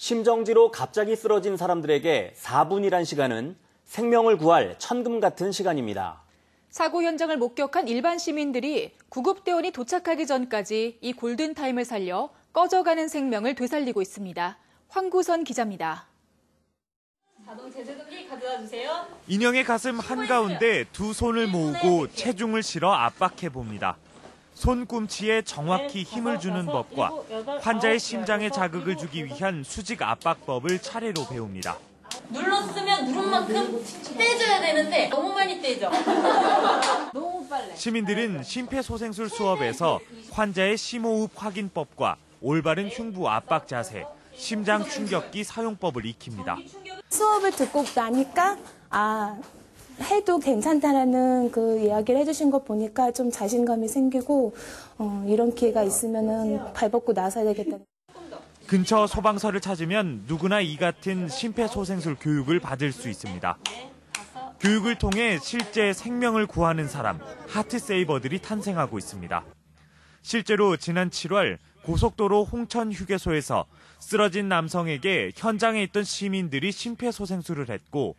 심정지로 갑자기 쓰러진 사람들에게 4분이란 시간은 생명을 구할 천금 같은 시간입니다. 사고 현장을 목격한 일반 시민들이 구급대원이 도착하기 전까지 이 골든타임을 살려 꺼져가는 생명을 되살리고 있습니다. 황구선 기자입니다. 인형의 가슴 한가운데 두 손을 모으고 체중을 실어 압박해 봅니다. 손꿈치에 정확히 힘을 주는 법과 환자의 심장에 자극을 주기 위한 수직 압박법을 차례로 배웁니다. 눌렀으면 누른 만큼 떼줘야 되는데 너무 많이 떼죠. 너무 빨래. 시민들은 심폐소생술 수업에서 환자의 심호흡 확인법과 올바른 흉부 압박 자세, 심장 충격기 사용법을 익힙니다. 수업을 듣고 나니까 아 해도 괜찮다라는 그 이야기를 해주신 거 보니까 좀 자신감이 생기고 어, 이런 기회가 있으면은 발벗고 나서야 되겠다. 근처 소방서를 찾으면 누구나 이 같은 심폐소생술 교육을 받을 수 있습니다. 교육을 통해 실제 생명을 구하는 사람, 하트세이버들이 탄생하고 있습니다. 실제로 지난 7월 고속도로 홍천 휴게소에서 쓰러진 남성에게 현장에 있던 시민들이 심폐소생술을 했고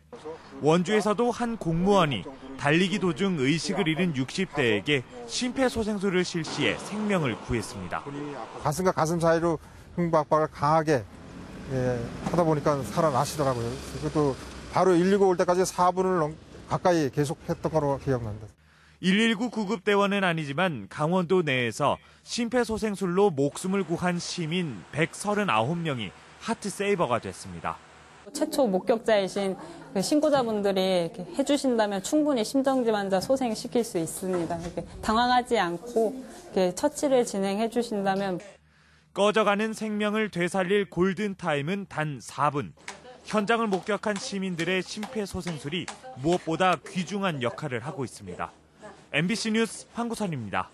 원주에서도 한 공무원이 달리기 도중 의식을 잃은 60대에게 심폐소생술을 실시해 생명을 구했습니다. 가슴과 가슴 사이로 흉부 압박을 강하게 예, 하다 보니까 살아나시더라고요. 그것도 바로 119 올 때까지 4분을 넘, 가까이 계속했던 거로 기억납니다. 119 구급대원은 아니지만 강원도 내에서 심폐소생술로 목숨을 구한 시민 139명이 하트 세이버가 됐습니다. 최초 목격자이신 그 신고자분들이 이렇게 해주신다면 충분히 심정지 환자 소생시킬 수 있습니다. 이렇게 당황하지 않고 이렇게 처치를 진행해 주신다면 꺼져가는 생명을 되살릴 골든타임은 단 4분. 현장을 목격한 시민들의 심폐소생술이 무엇보다 귀중한 역할을 하고 있습니다. MBC 뉴스 황구선입니다.